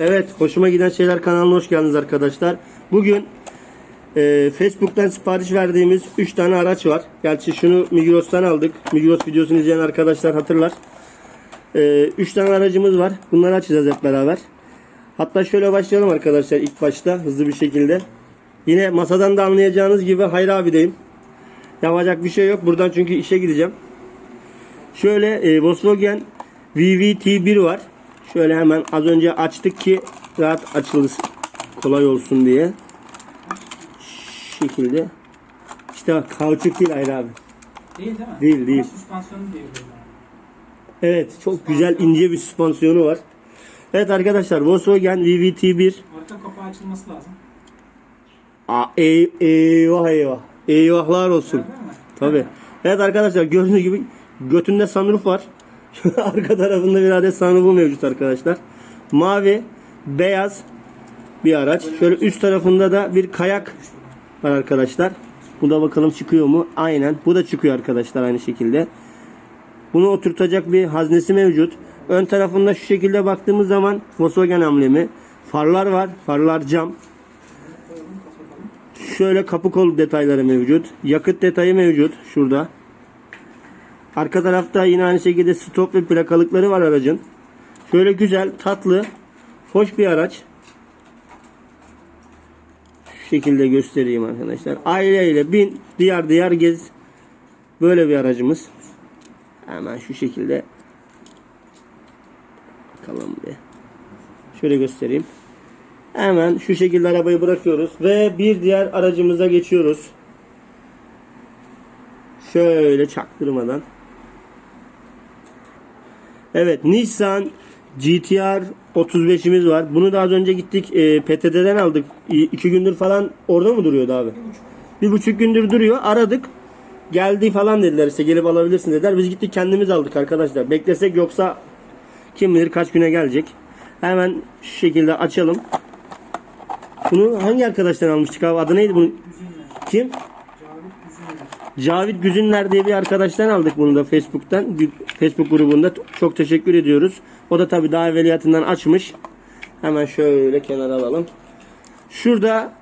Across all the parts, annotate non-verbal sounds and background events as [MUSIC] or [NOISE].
Evet, hoşuma giden şeyler kanalına hoş geldiniz arkadaşlar. Bugün e, Facebook'tan sipariş verdiğimiz 3 tane araç var. Gerçi şunu Migros'tan aldık. Migros videosunu izleyen arkadaşlar hatırlar. 3 tane aracımız var. Bunları açacağız hep beraber. Hatta şöyle başlayalım arkadaşlar ilk başta hızlı bir şekilde. Yine masadan da anlayacağınız gibi Hayri abideyim. Yapacak bir şey yok. Buradan çünkü işe gideceğim. Şöyle e, Volkswagen VVT1 var. Şöyle hemen az önce açtık ki rahat açılır kolay olsun diye. Şu şekilde. İşte bak kauçuk değil Hayri abi. Değil değil mi? Değil, değil. Ama süspansiyonu Evet çok güzel ince bir süspansiyonu var. Evet arkadaşlar Volkswagen VVT1 ben. Arka kapağı açılması lazım. Aa, ey, eyvah eyvah. Eyvahlar olsun. Tabi. Evet arkadaşlar gördüğünüz gibi götünde sunroof var. [LAUGHS] Arka tarafında bir adet sunroofu mevcut arkadaşlar. Mavi, beyaz bir araç. Şöyle üst tarafında da bir kayak var arkadaşlar. Bu da bakalım çıkıyor mu? Aynen. Bu da çıkıyor arkadaşlar aynı şekilde. Bunu oturtacak bir haznesi mevcut. Ön tarafında şu şekilde baktığımız zaman Volkswagen amblemi. Farlar var. Farlar cam. Şöyle kapı kol detayları mevcut. Yakıt detayı mevcut şurada. Arka tarafta yine aynı şekilde stop ve plakalıkları var aracın. Şöyle güzel, tatlı, hoş bir araç. Şu şekilde göstereyim arkadaşlar. Aileyle bin, diyar diyar gez. Böyle bir aracımız. Hemen şu şekilde. Bakalım bir. Şöyle göstereyim. Hemen şu şekilde arabayı bırakıyoruz ve bir diğer aracımıza geçiyoruz. Şöyle çaktırmadan. Evet Nissan GTR 35'imiz var. Bunu da az önce gittik e, PTT'den aldık. İki gündür falan orada mı duruyordu abi? Bir buçuk gündür duruyor. Aradık. Geldi falan dediler işte gelip alabilirsin dediler. Biz gittik kendimiz aldık arkadaşlar. Beklesek yoksa kim bilir kaç güne gelecek. Hemen şu şekilde açalım. Bunu hangi arkadaştan almıştık abi? Adı neydi bunun? Kim? Cavit Güzinler diye bir arkadaştan aldık bunu da Facebook'tan. Facebook grubunda çok teşekkür ediyoruz. O da tabii daha evveliyatından açmış. Hemen şöyle kenara alalım. Şurada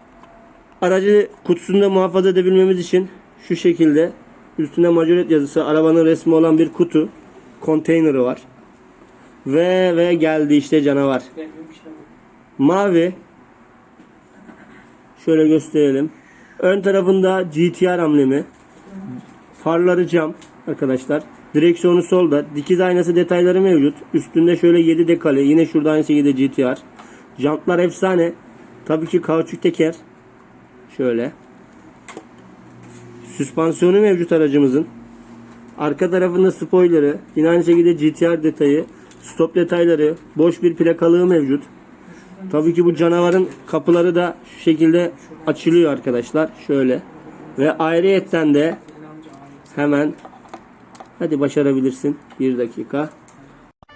aracı kutusunda muhafaza edebilmemiz için şu şekilde üstünde majoret yazısı, arabanın resmi olan bir kutu, konteyneri var. Ve ve geldi işte canavar. Mavi. Şöyle gösterelim. Ön tarafında GTR amblemi. Farları cam arkadaşlar. Direksiyonu solda. Dikiz aynası detayları mevcut. Üstünde şöyle 7 dekali. Yine şurada aynı şekilde GTR. Jantlar efsane. Tabii ki kauçuk teker. Şöyle. Süspansiyonu mevcut aracımızın. Arka tarafında spoilerı. Yine aynı şekilde GTR detayı. Stop detayları. Boş bir plakalığı mevcut. Tabii ki bu canavarın kapıları da şu şekilde açılıyor arkadaşlar. Şöyle. Ve ayrıyetten de hemen hadi başarabilirsin. Bir dakika.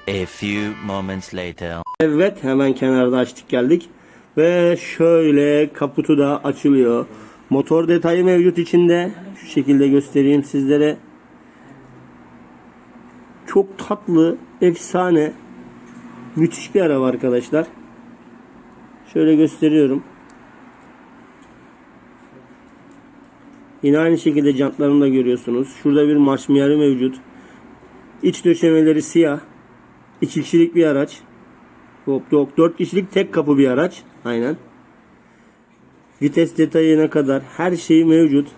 A few moments later. Evet hemen kenarda açtık geldik. Ve şöyle kaputu da açılıyor. Motor detayı mevcut içinde. Şu şekilde göstereyim sizlere. Çok tatlı, efsane, müthiş bir araba arkadaşlar. Şöyle gösteriyorum. Yine aynı şekilde jantlarını da görüyorsunuz. Şurada bir marş miyarı mevcut. İç döşemeleri siyah. İki kişilik bir araç. Yok yok. Dört kişilik tek kapı bir araç. Aynen. Vites detayına kadar her şeyi mevcut.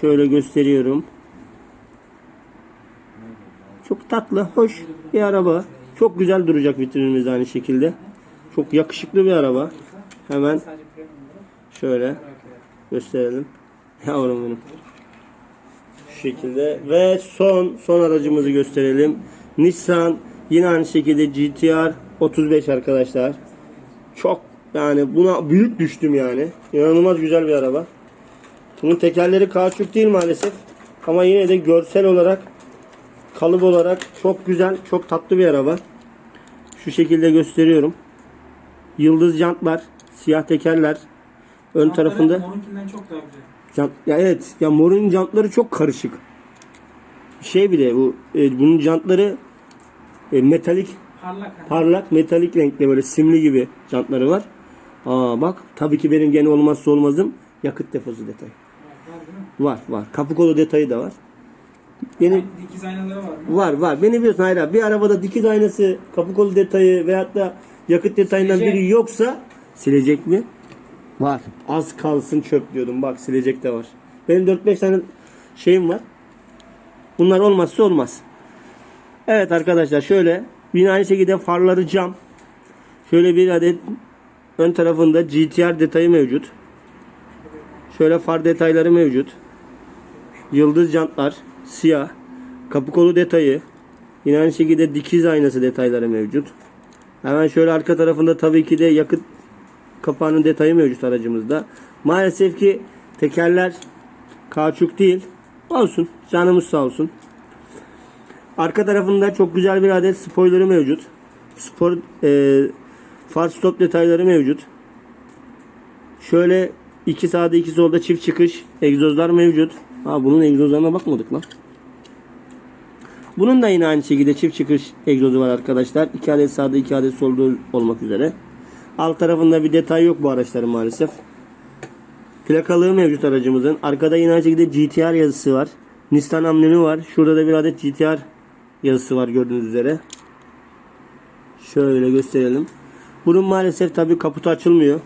Şöyle gösteriyorum. Çok tatlı, hoş bir araba. Çok güzel duracak vitrinimizde aynı şekilde. Çok yakışıklı bir araba. Hemen şöyle gösterelim. [LAUGHS] Yavrum benim. Şu şekilde ve son son aracımızı gösterelim. Nissan yine aynı şekilde GTR 35 arkadaşlar. Çok yani buna büyük düştüm yani. İnanılmaz güzel bir araba. Bunun tekerleri kauçuk değil maalesef. Ama yine de görsel olarak kalıp olarak çok güzel, çok tatlı bir araba. Şu şekilde gösteriyorum. Yıldız jantlar, siyah tekerler. Ön Jantları tarafında Morunkinden çok daha güzel. Jant, ya evet ya morun jantları çok karışık. Şey bir de bu e, bunun jantları e, metalik Parlak. hani. Parlak metalik renkli böyle simli gibi jantları var. Aa bak tabii ki benim gene olmazsa olmazım yakıt deposu detayı. Var, var? Var var. Kapı kolu detayı da var. Benim Dikiz aynaları var mı? var var. Beni biliyorsun hayır abi. Bir arabada dikiz aynası, kapı kolu detayı veyahut da yakıt detayından Silecek. biri yoksa silecek mi? Var. Az kalsın çöp diyordum. Bak silecek de var. Benim 4-5 tane şeyim var. Bunlar olmazsa olmaz. Evet arkadaşlar şöyle yine aynı şekilde farları cam. Şöyle bir adet ön tarafında GTR detayı mevcut. Şöyle far detayları mevcut. Yıldız jantlar siyah. Kapı kolu detayı. Yine aynı şekilde dikiz aynası detayları mevcut. Hemen şöyle arka tarafında tabii ki de yakıt kapağının detayı mevcut aracımızda. Maalesef ki tekerler kauçuk değil. Olsun. Canımız sağ olsun. Arka tarafında çok güzel bir adet spoilerı mevcut. Spor e, far stop detayları mevcut. Şöyle iki sağda iki solda çift çıkış egzozlar mevcut. Ha bunun egzozlarına bakmadık lan. Bunun da yine aynı şekilde çift çıkış egzozu var arkadaşlar. İki adet sağda iki adet solda olmak üzere. Alt tarafında bir detay yok bu araçların maalesef. Plakalığı mevcut aracımızın. Arkada yine aynı şekilde GTR yazısı var. Nissan amblemi var. Şurada da bir adet GTR yazısı var gördüğünüz üzere. Şöyle gösterelim. Bunun maalesef tabi kaputu açılmıyor.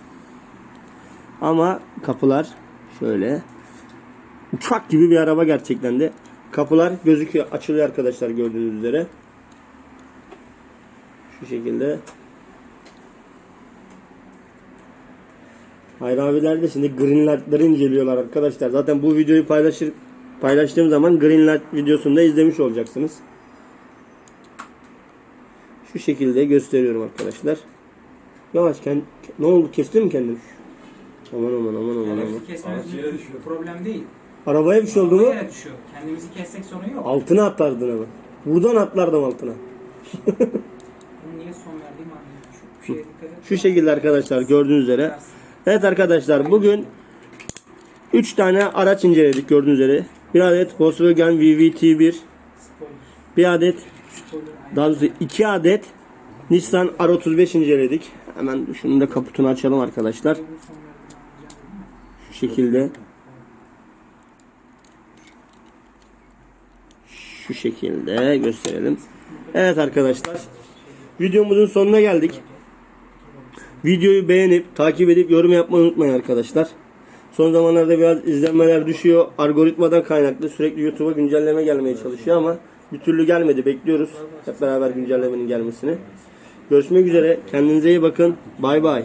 Ama kapılar şöyle uçak gibi bir araba gerçekten de. Kapılar gözüküyor, açılıyor arkadaşlar gördüğünüz üzere. Şu şekilde. Hayır abiler de şimdi green light'ları inceliyorlar arkadaşlar. Zaten bu videoyu paylaşır paylaştığım zaman green light videosunu da izlemiş olacaksınız. Şu şekilde gösteriyorum arkadaşlar. Yavaş kend ne oldu kestin mi kendini? Aman aman aman aman aman. Problem değil. Arabaya bir şey oldu mu? Arabaya düşüyor. Kendimizi kessek sorun yok. Altına atlardın hemen. Buradan atlardım altına. Niye son dikkat et. Şu şekilde arkadaşlar gördüğünüz üzere. Evet arkadaşlar bugün 3 tane araç inceledik gördüğünüz üzere. Bir adet Volkswagen VVT1, Spoiler. bir adet daha doğrusu 2 adet Nissan R35 inceledik. Hemen şunun da kaputunu açalım arkadaşlar. Şu şekilde. Şu şekilde gösterelim. Evet arkadaşlar. Videomuzun sonuna geldik. Videoyu beğenip, takip edip yorum yapmayı unutmayın arkadaşlar. Son zamanlarda biraz izlenmeler düşüyor. Algoritmadan kaynaklı sürekli YouTube'a güncelleme gelmeye çalışıyor ama bir türlü gelmedi. Bekliyoruz hep beraber güncellemenin gelmesini. Görüşmek üzere. Kendinize iyi bakın. Bay bay.